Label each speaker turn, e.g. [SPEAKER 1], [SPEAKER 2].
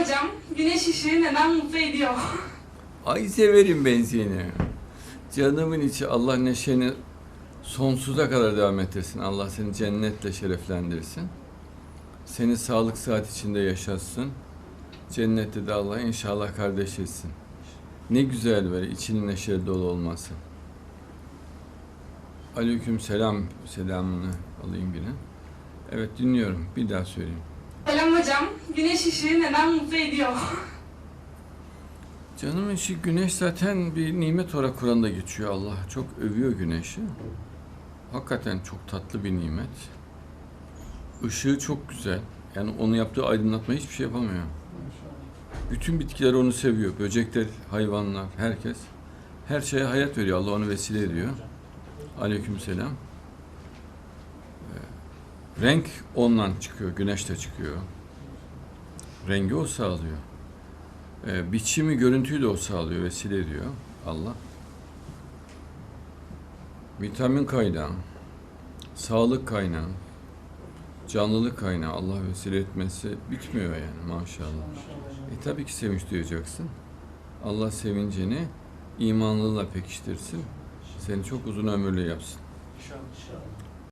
[SPEAKER 1] hocam. Güneş ışığı neden mutlu ediyor?
[SPEAKER 2] Ay severim ben seni. Canımın içi Allah neşeni sonsuza kadar devam ettirsin. Allah seni cennetle şereflendirsin. Seni sağlık saat içinde yaşatsın. Cennette de Allah inşallah kardeş etsin. Ne güzel böyle içinin neşeli dolu olması. Aleyküm selam. Selamını alayım yine. Evet dinliyorum. Bir daha söyleyeyim.
[SPEAKER 1] Selam hocam. Güneş ışığı neden mutlu ediyor?
[SPEAKER 2] Canım işi güneş zaten bir nimet olarak Kur'an'da geçiyor. Allah çok övüyor güneşi. Hakikaten çok tatlı bir nimet. Işığı çok güzel. Yani onu yaptığı aydınlatma hiçbir şey yapamıyor. Bütün bitkiler onu seviyor. Böcekler, hayvanlar, herkes. Her şeye hayat veriyor. Allah onu vesile ediyor. Aleykümselam. Ee, Renk ondan çıkıyor. Güneşte çıkıyor. Rengi o sağlıyor. Ee, biçimi, görüntüyü de o sağlıyor, vesile ediyor Allah. Vitamin kaynağı, sağlık kaynağı, canlılık kaynağı Allah vesile etmesi bitmiyor yani maşallah. E tabii ki sevinç duyacaksın. Allah sevincini imanlılığına pekiştirsin. Seni çok uzun ömürlü yapsın.
[SPEAKER 3] İnşallah.